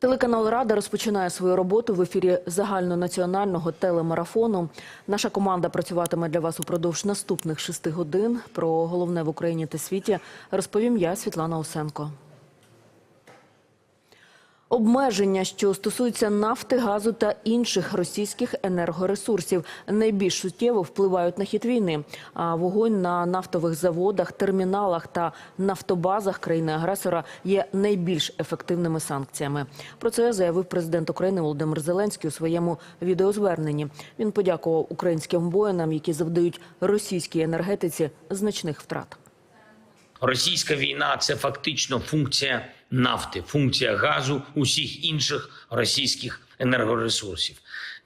Телеканал Рада розпочинає свою роботу в ефірі загальнонаціонального телемарафону. Наша команда працюватиме для вас упродовж наступних шести годин. Про головне в Україні та світі розповім я, Світлана Осенко. Обмеження, що стосуються нафти, газу та інших російських енергоресурсів, найбільш суттєво впливають на хід війни. А вогонь на нафтових заводах, терміналах та нафтобазах країни-агресора є найбільш ефективними санкціями. Про це заявив президент України Володимир Зеленський у своєму відеозверненні. Він подякував українським воїнам, які завдають російській енергетиці значних втрат. Російська війна це фактично функція нафти, функція газу, усіх інших російських енергоресурсів.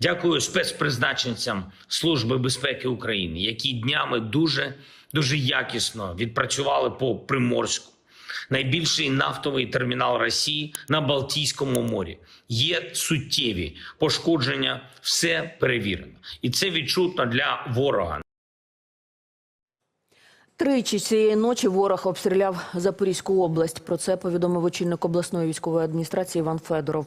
Дякую спецпризначенцям Служби безпеки України, які днями дуже дуже якісно відпрацювали по Приморську. Найбільший нафтовий термінал Росії на Балтійському морі є суттєві пошкодження, все перевірено, і це відчутно для ворога. Тричі цієї ночі ворог обстріляв Запорізьку область. Про це повідомив очільник обласної військової адміністрації Іван Федоров.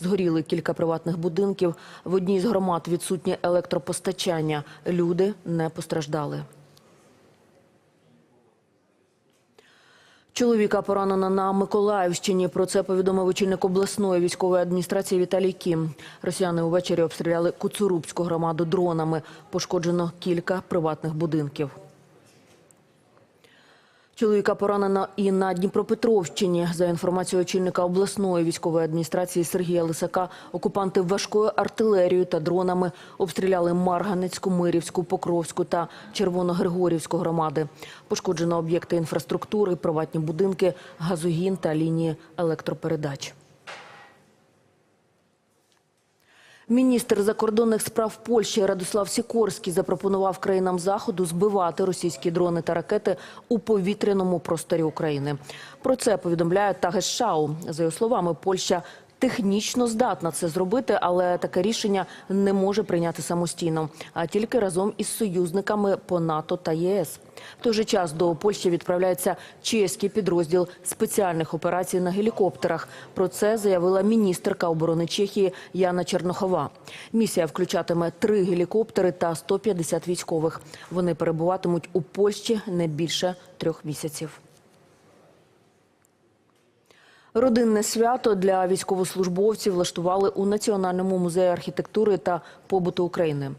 Згоріли кілька приватних будинків. В одній з громад відсутнє електропостачання. Люди не постраждали. Чоловіка поранено на Миколаївщині. Про це повідомив очільник обласної військової адміністрації Віталій Кім. Росіяни увечері обстріляли Куцурубську громаду дронами. Пошкоджено кілька приватних будинків. Чоловіка поранено і на Дніпропетровщині. За інформацією очільника обласної військової адміністрації Сергія Лисака, окупанти важкою артилерією та дронами обстріляли Марганецьку, Мирівську, Покровську та Червоногригорівську громади. Пошкоджено об'єкти інфраструктури, приватні будинки, газогін та лінії електропередач. Міністр закордонних справ Польщі Радослав Сікорський запропонував країнам заходу збивати російські дрони та ракети у повітряному просторі України. Про це повідомляє Тагешау. За його словами, Польща технічно здатна це зробити, але таке рішення не може прийняти самостійно, а тільки разом із союзниками по НАТО та ЄС. В той же час до Польщі відправляється чеський підрозділ спеціальних операцій на гелікоптерах. Про це заявила міністерка оборони Чехії Яна Чернохова. Місія включатиме три гелікоптери та 150 військових. Вони перебуватимуть у Польщі не більше трьох місяців. Родинне свято для військовослужбовців влаштували у Національному музеї архітектури та побуту України.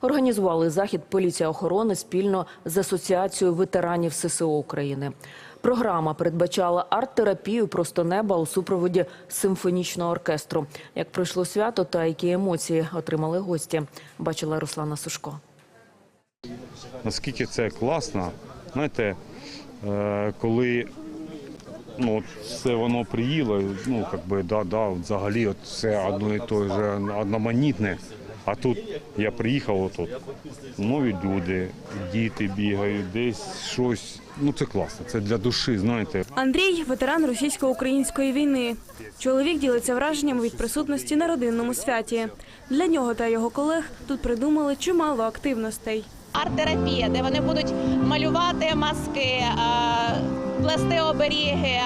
Організували захід поліція охорони спільно з Асоціацією ветеранів ССО України. Програма передбачала арт-терапію просто неба у супроводі симфонічного оркестру. Як пройшло свято та які емоції отримали гості, бачила Руслана Сушко. наскільки це класно. Знаєте, е, коли ну, все воно приїло, ну, як би, да, да, взагалі от все одно і те ж одноманітне. А тут я приїхав отут, нові люди, діти бігають, десь щось. Ну це класно, це для душі, знаєте. Андрій ветеран російсько-української війни. Чоловік ділиться враженнями від присутності на родинному святі. Для нього та його колег тут придумали чимало активностей. арт-терапія, де вони будуть малювати маски, плести оберіги.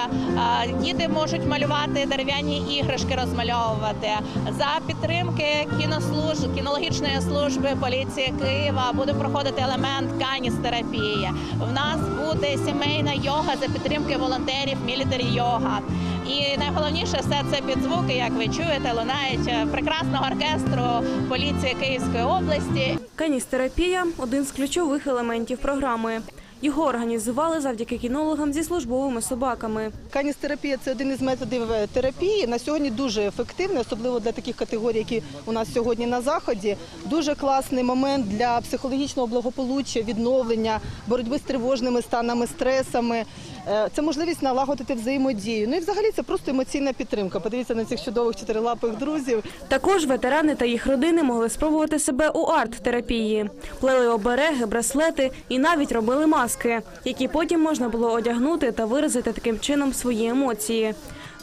е, Діти можуть малювати дерев'яні іграшки, розмальовувати. За підтримки кінослужб, кінологічної служби поліції Києва буде проходити елемент каністерапії. В нас буде сімейна йога за підтримки волонтерів мілітарі йога. І найголовніше все це під звуки, як ви чуєте, лунають е, прекрасного оркестру поліції Київської області. Каністерапія один з ключових елементів програми. Його організували завдяки кінологам зі службовими собаками. Каністерапія це один із методів е, терапії. На сьогодні дуже ефективний, особливо для таких категорій, які у нас сьогодні на заході. Дуже класний момент для психологічного благополуччя, відновлення, боротьби з тривожними станами, стресами. Е, Це можливість налагодити взаємодію. Ну і взагалі це просто емоційна підтримка. Подивіться на цих чудових чотирилапих друзів. Також ветерани та їх родини могли спробувати себе у арт-терапії. Плели обереги, браслети і навіть робили маски, які потім можна було одягнути та виразити таким чином свої емоції.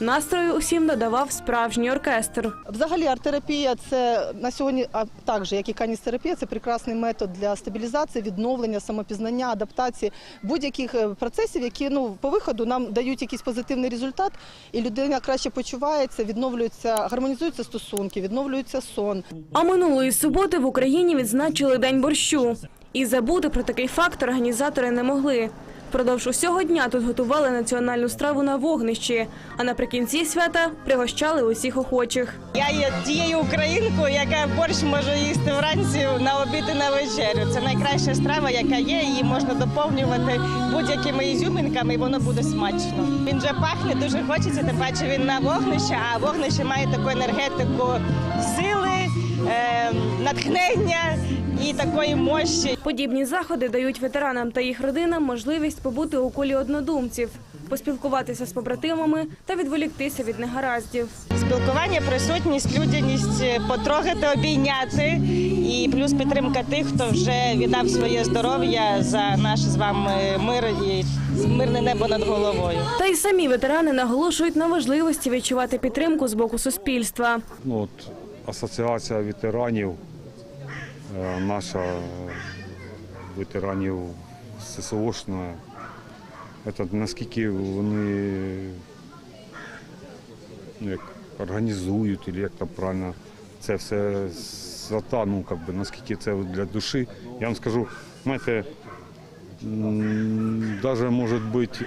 Настрою усім додавав справжній оркестр. Взагалі арт-терапія це на сьогодні, а також як і каністерапія, це прекрасний метод для стабілізації, відновлення, самопізнання, адаптації будь-яких е, процесів, які ну по виходу нам дають якийсь позитивний результат, і людина краще почувається, відновлюються, гармонізуються стосунки, відновлюється сон. А минулої суботи в Україні відзначили День борщу. І забути про такий факт організатори не могли. Впродовж усього дня тут готували національну страву на вогнищі, а наприкінці свята пригощали усіх охочих. Я є тією українкою, яка борщ може їсти вранці на обід і на вечерю. Це найкраща страва, яка є. Її можна доповнювати будь-якими ізюминками, і воно буде смачно. Він вже пахне, дуже хочеться. Тим паче він на вогнище, а вогнище має таку енергетику сили, е, натхнення і такої мощі. Подібні заходи дають ветеранам та їх родинам можливість побути у колі однодумців, поспілкуватися з побратимами та відволіктися від негараздів. Спілкування, присутність, людяність, е, потрогати, обійняти і плюс підтримка тих, хто вже віддав своє здоров'я за наш з вами мир і мирне небо над головою. Та й самі ветерани наголошують на важливості відчувати підтримку з боку суспільства. Ну, от, асоціація ветеранів, наша е, ветеранів ССОшна, це наскільки вони ну, як, організують, як там правильно це все свята, ну, как би, наскільки це для душі. Я вам скажу, знаєте, навіть може бути.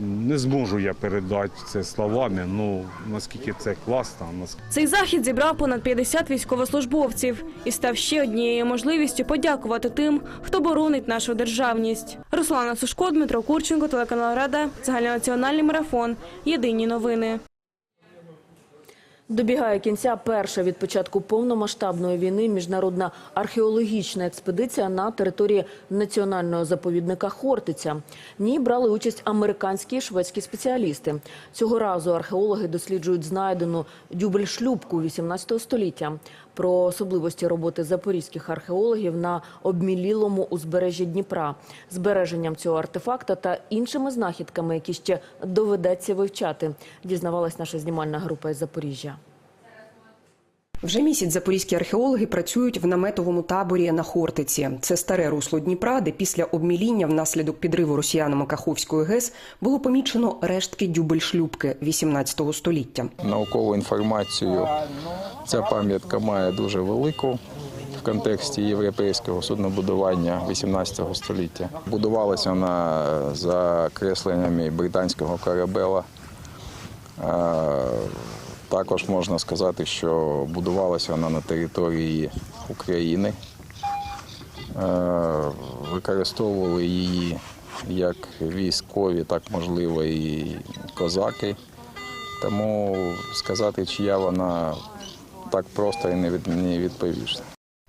Не зможу я передати це словами, ну наскільки це класно, Цей захід зібрав понад 50 військовослужбовців і став ще однією можливістю подякувати тим, хто боронить нашу державність. Руслана Сушко, Дмитро Курченко, телеканал Рада, загальнонаціональний марафон. Єдині новини. Добігає кінця перша від початку повномасштабної війни міжнародна археологічна експедиція на території національного заповідника Хортиця. В ній брали участь американські і шведські спеціалісти. Цього разу археологи досліджують знайдену дюбель-шлюбку 18 століття. Про особливості роботи запорізьких археологів на обмілілому узбережжі Дніпра, збереженням цього артефакта та іншими знахідками, які ще доведеться вивчати, дізнавалась наша знімальна група із Запоріжжя. Вже місяць запорізькі археологи працюють в наметовому таборі на Хортиці. Це старе русло Дніпра, де після обміління внаслідок підриву росіянами Каховської ГЕС було помічено рештки дюбель-шлюбки 18 століття. наукову інформацію. Ця пам'ятка має дуже велику в контексті європейського суднобудування 18 століття. Будувалася вона за кресленнями британського корабела. Також можна сказати, що будувалася вона на території України. Е, Використовували її як військові, так можливо і козаки. Тому сказати, чия вона так просто і не відповіш.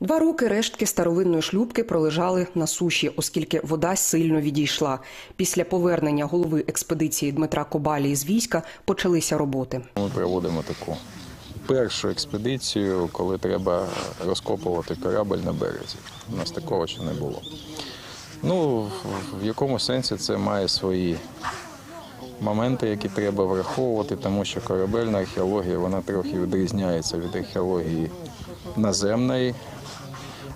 Два роки рештки старовинної шлюбки пролежали на суші, оскільки вода сильно відійшла. Після повернення голови експедиції Дмитра Кобалі з війська почалися роботи. Ми проводимо таку першу експедицію, коли треба розкопувати корабль на березі. У нас такого ще не було. Ну, в- якому сенсі це має свої моменти, які треба враховувати, тому що корабельна археологія вона трохи відрізняється від археології наземної.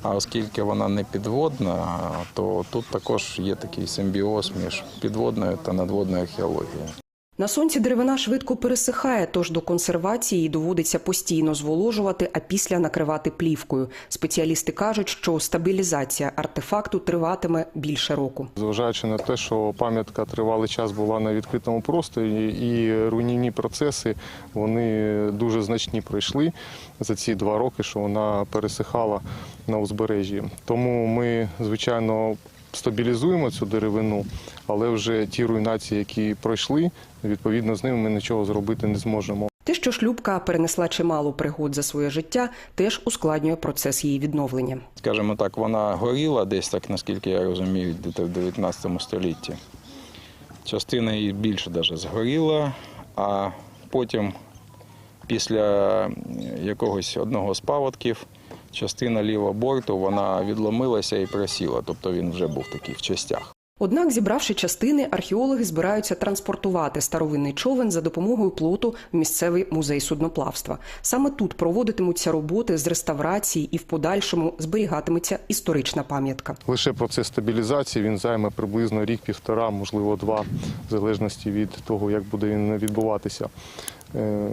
А оскільки вона не підводна, то тут також є такий симбіоз між підводною та надводною археологією. На сонці деревина швидко пересихає, тож до консервації доводиться постійно зволожувати, а після накривати плівкою. Спеціалісти кажуть, що стабілізація артефакту триватиме більше року. Зважаючи на те, що пам'ятка тривалий час була на відкритому просторі, і руйнівні процеси вони дуже значні пройшли за ці два роки, що вона пересихала на узбережжі. Тому ми, звичайно, стабілізуємо цю деревину, але вже ті руйнації, які пройшли, відповідно з ними ми нічого зробити не зможемо. Те, що шлюбка перенесла чимало пригод за своє життя, теж ускладнює процес її відновлення. скажімо так, вона горіла десь так, наскільки я розумію, десь в 19 столітті. Частина її більше навіть згоріла, а потім, після якогось одного з паводків, частина лівого борту вона відломилася і просіла, тобто він вже був такий в частях. Однак, зібравши частини, археологи збираються транспортувати старовинний човен за допомогою плоту в місцевий музей судноплавства. Саме тут проводитимуться роботи з реставрації і в подальшому зберігатиметься історична пам'ятка. Лише процес стабілізації він займе приблизно рік-півтора, можливо, два, в залежності від того, як буде він відбуватися. Е,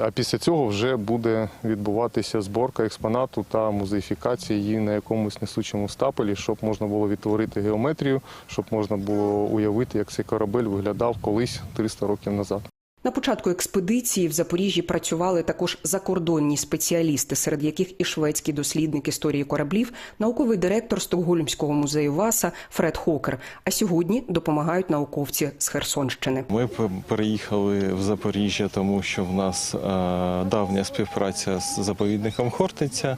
А після цього вже буде відбуватися зборка експонату та музеїфікація її на якомусь несучому стапелі, щоб можна було відтворити геометрію, щоб можна було уявити, як цей корабель виглядав колись 300 років назад. На початку експедиції в Запоріжжі працювали також закордонні спеціалісти, серед яких і шведський дослідник історії кораблів, науковий директор Стокгольмського музею Васа Фред Хокер. А сьогодні допомагають науковці з Херсонщини. Ми переїхали в Запоріжжя, тому що в нас е, давня співпраця з заповідником Хортиця.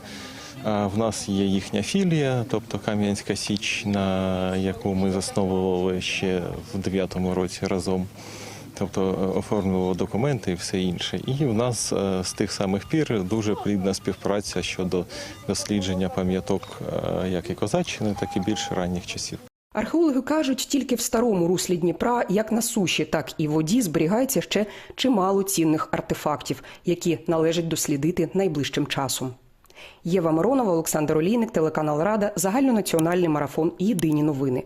Е, В нас є їхня філія, тобто Кам'янська Січ, на яку ми засновували ще в 9-му році разом. Тобто е, документи і все інше. І в нас е, з тих самих пір дуже плідна співпраця щодо дослідження пам'яток е, як і козаччини, так і більш ранніх часів. Археологи кажуть, тільки в старому руслі Дніпра, як на суші, так і в воді, зберігається ще чимало цінних артефактів, які належить дослідити найближчим часом. Єва Миронова, Олександр Олійник, телеканал Рада, загальнонаціональний марафон. Єдині новини.